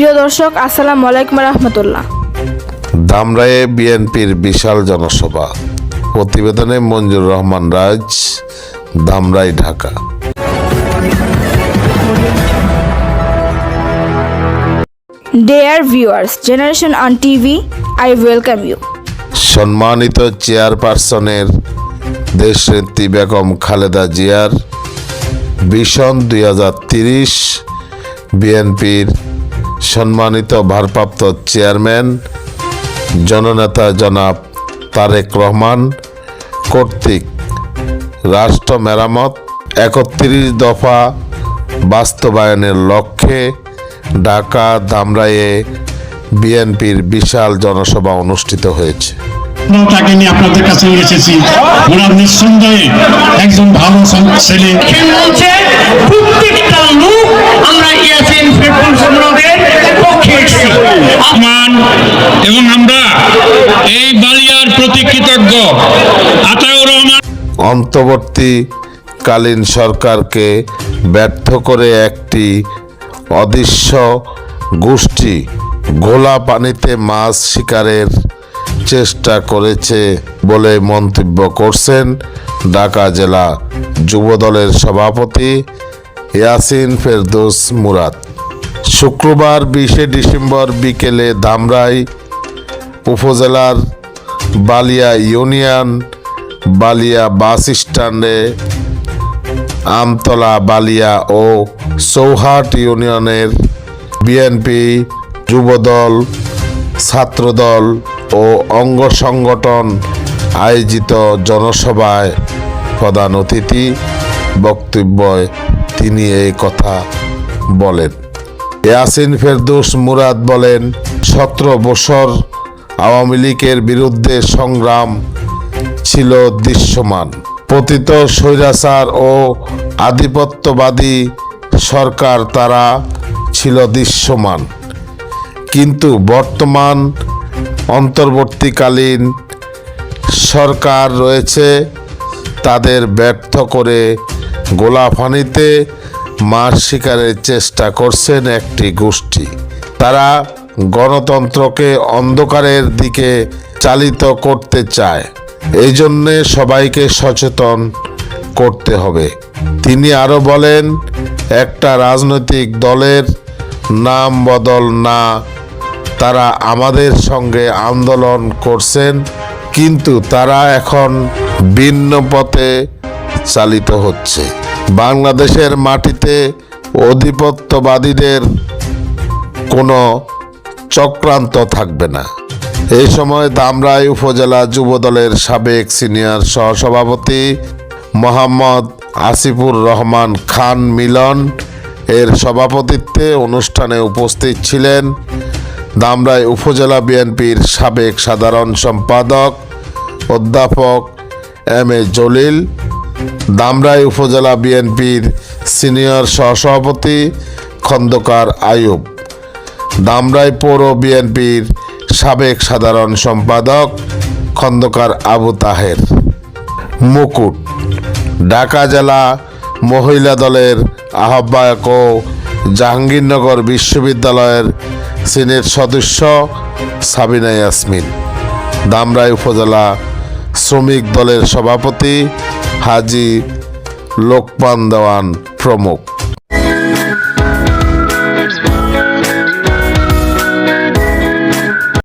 প্রিয় দর্শক আসসালাম আলাইকুম রহমতুল্লাহ। ধামরায়ে বিএনপির বিশাল জনসভা। প্রতিবেদনে মঞ্জুর রহমান রাজ Dhamrai Dhaka. Dear viewers, Generation on TV, I welcome you. সম্মানিত চেয়ারপারসনের দেশনেত্রী বেগম খালেদা জিয়ার ভীষণ দুই হাজার তিরিশ বিএনপির সম্মানিত ভারপ্রাপ্ত চেয়ারম্যান জননেতা জনাব তারেক রহমান কর্তৃক রাষ্ট্র মেরামত একত্রিশ দফা বাস্তবায়নের লক্ষ্যে ঢাকা ধামরাইয়ে বিএনপির বিশাল জনসভা অনুষ্ঠিত হয়েছে। তাকে নিয়ে আপনাদের কাছে এসেছি। ওনার নিঃসন্দেহে একজন ভালো ছেলে মঞ্চে প্রত্যেকটা লোক আমরা ইয়াসিন ফেরদৌস সম্রাটের পক্ষে এসেছি মান এবং আমরা এই বালিয়ার প্রতি কৃতজ্ঞ। আতাউর রহমান। অন্তর্বর্তীকালীন সরকারকে ব্যর্থ করে একটি অদৃশ্য গোষ্ঠী ঘোলা পানিতে মাছ শিকারের চেষ্টা করেছে বলে মন্তব্য করছেন ঢাকা জেলা যুবদলের সভাপতি ইয়াসিন ফেরদোস মুরাদ। শুক্রবার বিশে ডিসেম্বর বিকেলে ধামরাই উপজেলার বালিয়া ইউনিয়ন, বালিয়া বাস স্ট্যান্ডে, আমতলা, বালিয়া ও চৌহাট ইউনিয়নের বিএনপি যুবদল, ছাত্রদল ও অঙ্গ সংগঠন আয়োজিত জনসভায় প্রধান অতিথি বক্তব্যে তিনি এই কথা বলেন। ইয়াসিন ফেরদৌস মুরাদ বলেন, সতেরো বছর আওয়ামী লীগের বিরুদ্ধে সংগ্রাম ছিল দৃশ্যমান। পতিত স্বৈরাচার ও আধিপত্যবাদী সরকার তারা ছিল দৃশ্যমান। কিন্তু বর্তমান অন্তর্বর্তীকালীন সরকার রয়েছে, তাদের ব্যর্থ করে গোলাফানিতে মাছ শিকারের চেষ্টা করছেন একটি গোষ্ঠী। তারা গণতন্ত্রকে অন্ধকারের দিকে চালিত করতে চায়। এই জন্যে সবাইকে সচেতন করতে হবে। তিনি আরও বলেন, একটা রাজনৈতিক দলের নাম বদল না, তারা আমাদের সঙ্গে আন্দোলন করছেন, কিন্তু তারা এখন ভিন্ন পথে চালিত হচ্ছে। বাংলাদেশের মাটিতে অধিপত্যবাদীদের কোনো চক্রান্ত থাকবে না। এই সময় দামরাই উপজেলা যুবদলের সাবেক সিনিয়র সহসভাপতি মোহাম্মদ আসিফুর রহমান খান মিলন এর সভাপতিত্বে অনুষ্ঠানে উপস্থিত ছিলেন দামরাই উপজেলা বিএনপির সাবেক সাধারণ সম্পাদক অধ্যাপক এম এ জলিল, দামরাই উপজেলা বিএনপির সিনিয়র সহসভাপতি খন্দকার আয়ুব দামরাই পৌর বিএনপির সাবেক সাধারণ সম্পাদক খন্দকার আবু তাহের। মুকুট, ঢাকা জেলা মহিলা দলের আহ্বায়ক ও জাহাঙ্গীরনগর বিশ্ববিদ্যালয়ের সিনেট সদস্য সাবিনা ইয়াসমিন। দামরাই উপজেলা শ্রমিক দলের সভাপতি হাজি লোকমান দেওয়ান প্রমুখ।